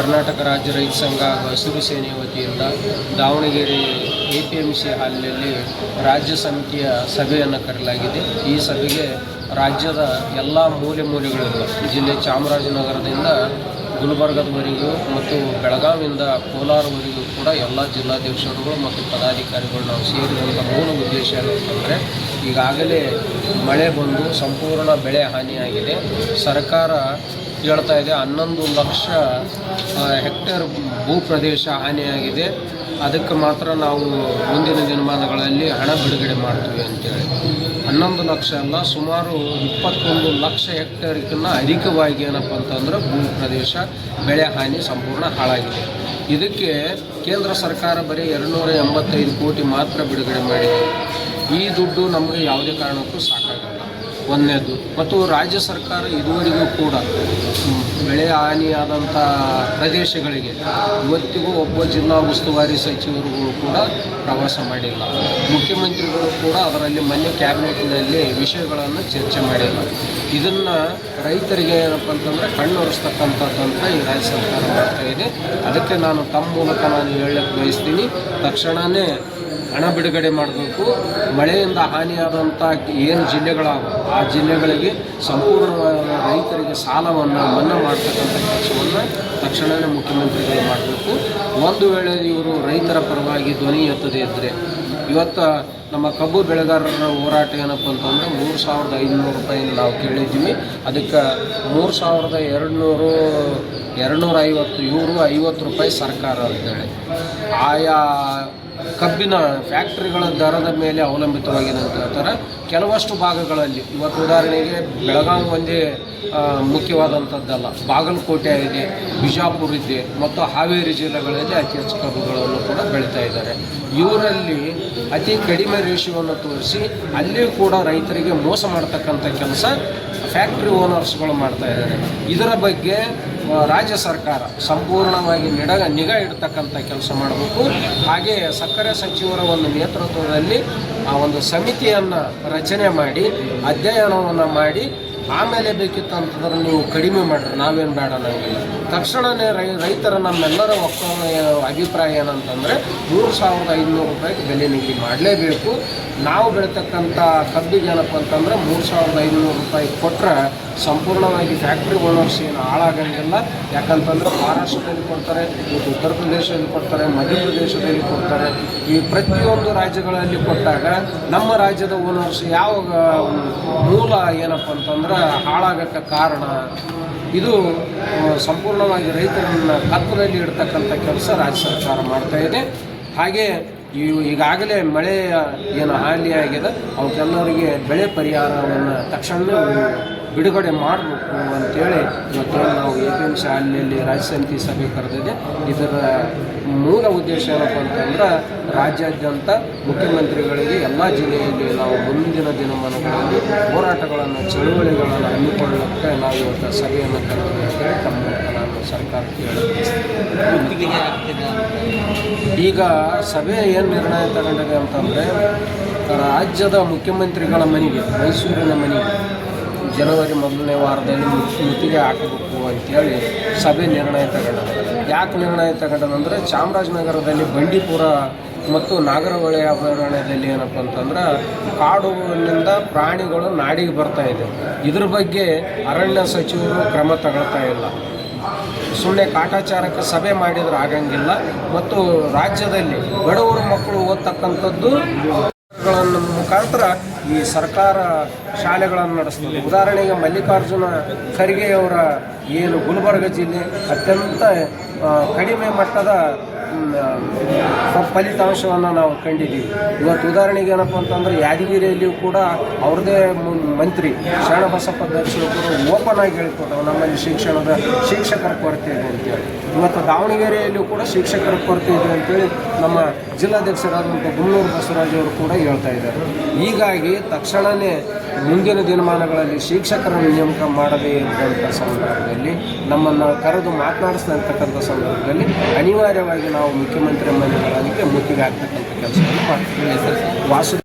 ಕರ್ನಾಟಕ ರಾಜ್ಯ ರೈತ ಸಂಘ ಹಾಗೂ ಹಸಿರು ಸೇನೆ ವತಿಯಿಂದ Davanagere A P M C ಹಾಲಿನಲ್ಲಿ ರಾಜ್ಯ ಸಮಿತಿಯ ಸಭೆಯನ್ನು ಕರೆಯಲಾಗಿದೆ. ಈ ಸಭೆಗೆ ರಾಜ್ಯದ ಎಲ್ಲ ಮೂಲೆ ಮೂಲೆಗಳಿಂದ ಜಿಲ್ಲೆ ಚಾಮರಾಜನಗರದಿಂದ ಗುಲ್ಬರ್ಗದವರೆಗೂ ಮತ್ತು ಬೆಳಗಾವಿಯಿಂದ ಕೋಲಾರವರೆಗೂ ಕೂಡ ಎಲ್ಲ ಜಿಲ್ಲಾಧ್ಯಕ್ಷರುಗಳು ಮತ್ತು ಪದಾಧಿಕಾರಿಗಳು ನಾವು ಸೇರಿದಂಥ ಮೂಲ ಉದ್ದೇಶ ಏನಂತಂದರೆ ಈಗಾಗಲೇ ಮಳೆ ಬಂದು ಸಂಪೂರ್ಣ ಬೆಳೆ ಹಾನಿಯಾಗಿದೆ. ಸರ್ಕಾರ ಹೇಳ್ತಾ ಇದೆ ಹನ್ನೊಂದು ಲಕ್ಷ ಹೆಕ್ಟೇರ್ ಭೂ ಪ್ರದೇಶ ಹಾನಿಯಾಗಿದೆ. ಅದಕ್ಕೆ ಮಾತ್ರ ನಾವು ಮುಂದಿನ ದಿನಮಾನಗಳಲ್ಲಿ ಹಣ ಬಿಡುಗಡೆ ಮಾಡ್ತೀವಿ ಅಂತೇಳಿ. ಹನ್ನೊಂದು ಲಕ್ಷ ಅಲ್ಲ, ಸುಮಾರು ಇಪ್ಪತ್ತೊಂದು ಲಕ್ಷ ಹೆಕ್ಟೇರ್ಗಿನ್ನ ಅಧಿಕವಾಗಿ ಏನಪ್ಪ ಅಂತಂದ್ರೆ ಭೂ ಪ್ರದೇಶ ಬೆಳೆ ಹಾನಿ ಸಂಪೂರ್ಣ ಹಾಳಾಗಿದೆ. ಇದಕ್ಕೆ ಕೇಂದ್ರ ಸರ್ಕಾರ ಬರೀ ಎರಡುನೂರ ಎಂಬತ್ತೈದು ಕೋಟಿ ಮಾತ್ರ ಬಿಡುಗಡೆ ಮಾಡಿದೆ. ಈ ದುಡ್ಡು ನಮಗೆ ಯಾವುದೇ ಕಾರಣಕ್ಕೂ ಸಾಕಾಗಲ್ಲ. ಒಂದನೇದು ಮತ್ತು ರಾಜ್ಯ ಸರ್ಕಾರ ಇದುವರೆಗೂ ಕೂಡ ಬೆಳೆ ಹಾನಿಯಾದಂಥ ಪ್ರದೇಶಗಳಿಗೆ ಇವತ್ತಿಗೂ ಒಬ್ಬ ಜಿಲ್ಲಾ ಉಸ್ತುವಾರಿ ಸಚಿವರುಗಳು ಕೂಡ ಪ್ರವಾಸ ಮಾಡಿಲ್ಲ. ಮುಖ್ಯಮಂತ್ರಿಗಳು ಕೂಡ ಅದರಲ್ಲಿ ಮೊನ್ನೆ ಕ್ಯಾಬಿನೆಟ್ನಲ್ಲಿ ವಿಷಯಗಳನ್ನು ಚರ್ಚೆ ಮಾಡಿಲ್ಲ. ಇದನ್ನು ರೈತರಿಗೆ ಏನಪ್ಪ ಅಂತಂದರೆ ಕಣ್ಣೊರೆಸ್ತಕ್ಕಂಥದ್ದಂತ ಈ ರಾಜ್ಯ ಸರ್ಕಾರ ಮಾಡ್ತಾ ಇದೆ. ಅದಕ್ಕೆ ನಾನು ತಮ್ಮ ಮೂಲಕ ನಾನು ಹೇಳಕ್ಕೆ ಬಯಸ್ತೀನಿ. ತಕ್ಷಣವೇ ಹಣ ಬಿಡುಗಡೆ ಮಾಡಬೇಕು. ಮಳೆಯಿಂದ ಹಾನಿಯಾದಂಥ ಏನು ಜಿಲ್ಲೆಗಳಾವ, ಆ ಜಿಲ್ಲೆಗಳಿಗೆ ಸಂಪೂರ್ಣವಾದ ರೈತರಿಗೆ ಸಾಲವನ್ನು, ಮನ್ನಾ ಮಾಡ್ತಕ್ಕಂಥ ಕೆಲಸವನ್ನು ತಕ್ಷಣವೇ ಮುಖ್ಯಮಂತ್ರಿಗಳು ಮಾಡಬೇಕು. ಒಂದು ವೇಳೆ ಇವರು ರೈತರ ಪರವಾಗಿ ಧ್ವನಿ ಎತ್ತದೇ ಇದ್ದರೆ ಇವತ್ತು ನಮ್ಮ ಕಬ್ಬು ಬೆಳೆಗಾರರ ಹೋರಾಟ ಏನಪ್ಪ ಅಂತಂದರೆ ಮೂರು ಸಾವಿರದ ಐದುನೂರು ರೂಪಾಯಿ ನಾವು ಕೇಳಿದ್ದೀವಿ. ಅದಕ್ಕೆ ಮೂರು ಸಾವಿರದ ಎರಡುನೂರು ಎರಡುನೂರ ಐವತ್ತು ಇವರು ಐವತ್ತು ರೂಪಾಯಿ ಸರ್ಕಾರ ಅಂತೇಳಿ ಆಯಾ ಕಬ್ಬಿನ ಫ್ಯಾಕ್ಟ್ರಿಗಳ ದರದ ಮೇಲೆ ಅವಲಂಬಿತವಾಗಿದೆ ಅಂತ ಹೇಳ್ತಾರೆ. ಕೆಲವಷ್ಟು ಭಾಗಗಳಲ್ಲಿ ಇವತ್ತು ಉದಾಹರಣೆಗೆ ಬೆಳಗಾವಿ ಒಂದೇ ಮುಖ್ಯವಾದಂಥದ್ದಲ್ಲ ಬಾಗಲಕೋಟೆ ಇದೆ, ಬಿಜಾಪುರ ಇದೆ, ಮತ್ತು ಹಾವೇರಿ ಜಿಲ್ಲೆಗಳಲ್ಲಿ ಅತಿ ಹೆಚ್ಚು ಕಬ್ಬುಗಳನ್ನು ಕೂಡ ಬೆಳೀತಾ ಇದ್ದಾರೆ. ಇವರಲ್ಲಿ ಅತಿ ಕಡಿಮೆ ರೇಷಿಯೋವನ್ನು ತೋರಿಸಿ ಅಲ್ಲಿ ಕೂಡ ರೈತರಿಗೆ ಮೋಸ ಮಾಡ್ತಕ್ಕಂಥ ಕೆಲಸ ಫ್ಯಾಕ್ಟ್ರಿ ಓನರ್ಸ್ಗಳು ಮಾಡ್ತಾ ಇದ್ದಾರೆ. ಇದರ ಬಗ್ಗೆ ರಾಜ್ಯ ಸರ್ಕಾರ ಸಂಪೂರ್ಣವಾಗಿ ನಿಡ ನಿಗಾ ಇಡ್ತಕ್ಕಂಥ ಕೆಲಸ ಮಾಡಬೇಕು. ಹಾಗೆ ಸಕ್ಕರೆ ಸಚಿವರ ಒಂದು ನೇತೃತ್ವದಲ್ಲಿ ಆ ಒಂದು ಸಮಿತಿಯನ್ನು ರಚನೆ ಮಾಡಿ, ಅಧ್ಯಯನವನ್ನು ಮಾಡಿ, ಆಮೇಲೆ ಬೇಕಿತ್ತು ಅಂತಂದ್ರೆ ನೀವು ಕಡಿಮೆ ಮಾಡ್ರಿ, ನಾವೇನು ಬೇಡ ನಮಗೆ ತಕ್ಷಣವೇ ರೈ, ರೈತರ ನಮ್ಮೆಲ್ಲರ ಒಕ್ಕ ಅಭಿಪ್ರಾಯ ಏನಂತಂದರೆ, ಮೂರು ಸಾವಿರದ ಐನೂರು ರೂಪಾಯಿಗೆ ಬೆಲೆ ನಿಗದಿ ಮಾಡಲೇಬೇಕು. ನಾವು ಬೆಳೀತಕ್ಕಂಥ ಕಬ್ಬಿಗೆ ಏನಪ್ಪ ಅಂತಂದ್ರೆ ಮೂರು ಸಾವಿರದ ಐನೂರು ರೂಪಾಯಿ ಕೊಟ್ಟರೆ ಸಂಪೂರ್ಣವಾಗಿ ಫ್ಯಾಕ್ಟ್ರಿ ಓನರ್ಸ್ ಏನು ಹಾಳಾಗಂಗಿಲ್ಲ. ಯಾಕಂತಂದ್ರೆ ಮಹಾರಾಷ್ಟ್ರದಲ್ಲಿ ಕೊಡ್ತಾರೆ ಮತ್ತು ಉತ್ತರ ಪ್ರದೇಶದಲ್ಲಿ ಕೊಡ್ತಾರೆ ಮಧ್ಯಪ್ರದೇಶದಲ್ಲಿ ಕೊಡ್ತಾರೆ. ಈ ಪ್ರತಿಯೊಂದು ರಾಜ್ಯಗಳಲ್ಲಿ ಕೊಟ್ಟಾಗ ನಮ್ಮ ರಾಜ್ಯದ ಓನರ್ಸ್ ಯಾವ ಮೂಲ ಏನಪ್ಪ ಅಂತಂದ್ರೆ ಹಾಳಾಗಕ್ಕೆ ಕಾರಣ ಇದು ಸಂಪೂರ್ಣವಾಗಿ ರೈತರನ್ನು ಕತ್ತಲಲ್ಲಿ ಇಡ್ತಕ್ಕಂಥ ಕೆಲಸ ರಾಜ್ಯ ಸರ್ಕಾರ ಮಾಡ್ತಾ ಇದೆ. ಹಾಗೆ ಇವು ಈಗಾಗಲೇ ಮಳೆ ಏನು ಹಾನಿ ಆಗಿದೆ ಅವಕ್ಕೆಲ್ಲರಿಗೆ ಬೆಳೆ ಪರಿಹಾರವನ್ನು ತಕ್ಷಣ ಬಿಡುಗಡೆ ಮಾಡಬೇಕು ಅಂತೇಳಿ ಇವತ್ತೇನು ನಾವು ಎ ಪಿ ಶಾಲೆಯಲ್ಲಿ ರಾಜ್ಯ ಸಮಿತಿ ಸಭೆ ಕರೆದಿದೆ. ಇದರ ಮೂಲ ಉದ್ದೇಶ ಏನಪ್ಪ ಅಂತಂದ್ರೆ ರಾಜ್ಯಾದ್ಯಂತ ಮುಖ್ಯಮಂತ್ರಿಗಳಿಗೆ ಎಲ್ಲ ಜಿಲ್ಲೆಯಲ್ಲಿ ನಾವು ಮುಂದಿನ ದಿನಮಾನಗಳಲ್ಲಿ ಹೋರಾಟಗಳನ್ನು, ಚಳುವಳಿಗಳನ್ನು ಹಮ್ಮಿಕೊಳ್ಳಕ್ಕೆ ನಾವು ಇವತ್ತು ಸಭೆಯನ್ನು ಅಂತೇಳಿ ತಮ್ಮ ನಾನು ಸರ್ಕಾರಕ್ಕೆ ಹೇಳಬೇಕು ಈಗ ಸಭೆ ಏನು ನಿರ್ಣಯ ತಗೊಂಡಿದೆ ಅಂತಂದರೆ ರಾಜ್ಯದ ಮುಖ್ಯಮಂತ್ರಿಗಳ ಮನೆಗೆ, ಮೈಸೂರಿನ ಮನೆಗೆ ಜನವರಿ ಮೊದಲನೇ ವಾರದಲ್ಲಿ ಮುತ್- ಮುತ್ತಿಗೆ ಹಾಕಬೇಕು ಅಂತೇಳಿ ಸಭೆ ನಿರ್ಣಯ ತಗೊಂಡ ಯಾಕೆ ನಿರ್ಣಯ ತಗೊಂಡದಂದ್ರೆ ಚಾಮರಾಜನಗರದಲ್ಲಿ ಬಂಡೀಪುರ ಮತ್ತು ನಾಗರಹೊಳೆ ಅಭಯಾರಣ್ಯದಲ್ಲಿ ಏನಪ್ಪ ಅಂತಂದ್ರೆ ಕಾಡುಗಳಿಂದ ಪ್ರಾಣಿಗಳು ನಾಡಿಗೆ ಬರ್ತಾ ಇದೆ. ಇದ್ರ ಬಗ್ಗೆ ಅರಣ್ಯ ಸಚಿವರು ಕ್ರಮ ತಗೊಳ್ತಾ ಇಲ್ಲ. ಸುಳ್ಳೆ ಕಾಟಾಚಾರಕ್ಕೆ ಸಭೆ ಮಾಡಿದ್ರೆ ಆಗಂಗಿಲ್ಲ. ಮತ್ತು ರಾಜ್ಯದಲ್ಲಿ ಬಡವರ ಮಕ್ಕಳು ಓದ್ತಕ್ಕಂಥದ್ದು ಗಳನ್ನ ಮುಖಾಂತರ ಈ ಸರ್ಕಾರ ಶಾಲೆಗಳನ್ನು ನಡೆಸ್ತದೆ. ಉದಾಹರಣೆಗೆ ಮಲ್ಲಿಕಾರ್ಜುನ ಖರ್ಗೆಯವರ ಏನು ಗುಲ್ಬರ್ಗ ಜಿಲ್ಲೆ ಅತ್ಯಂತ ಕಡಿಮೆ ಮಟ್ಟದ ಫಲಿತಾಂಶವನ್ನು ನಾವು ಕಂಡಿದ್ದೀವಿ. ಇವತ್ತು ಉದಾಹರಣೆಗೆ ಏನಪ್ಪ ಅಂತಂದ್ರೆ ಯಾದಗಿರಿಯಲ್ಲಿಯೂ ಕೂಡ ಅವ್ರದ್ದೇ ಶರಣ ಮಂತ್ರಿ ಶರಣಬಸಪ್ಪ ದರ್ಶಕರು ಓಪನ್ ಆಗಿ ಹೇಳ್ಕೊಟ್ಟವು ನಮ್ಮಲ್ಲಿ ಶಿಕ್ಷಣದ ಶಿಕ್ಷಕರ ಕೊರತೆ ಇದೆ ಅಂತೇಳಿ ಇವತ್ತು ದಾವಣಗೆರೆಯಲ್ಲಿಯೂ ಕೂಡ ಶಿಕ್ಷಕರ ಕೊರತೆ ಇದೆ ಅಂತೇಳಿ ನಮ್ಮ ಜಿಲ್ಲಾಧ್ಯಕ್ಷರಾದಂಥ ಗುಮ್ಮನೂರು ಬಸವರಾಜ್ ಅವರು ಕೂಡ ಹೇಳ್ತಾ ಇದ್ದಾರೆ. ಹೀಗಾಗಿ ತಕ್ಷಣವೇ ಮುಂದಿನ ದಿನಮಾನಗಳಲ್ಲಿ ಶಿಕ್ಷಕರನ್ನು ನೇಮಕ ಮಾಡದೇ ಇದ್ದಂಥ ಸಂದರ್ಭದಲ್ಲಿ ನಮ್ಮನ್ನು ಕರೆದು ಮಾತನಾಡಿಸ್ತಕ್ಕಂಥ ಸಂದರ್ಭದಲ್ಲಿ ಅನಿವಾರ್ಯವಾಗಿ ನಾವು ಮುಖ್ಯಮಂತ್ರಿ ಮನೆಗಳಿಗೆ ಮುತ್ತಿಗೆ ಆಗ್ತಕ್ಕಂಥ ಕೆಲಸವನ್ನು ಮಾಡ್ತೀವಿ. ವಾಸು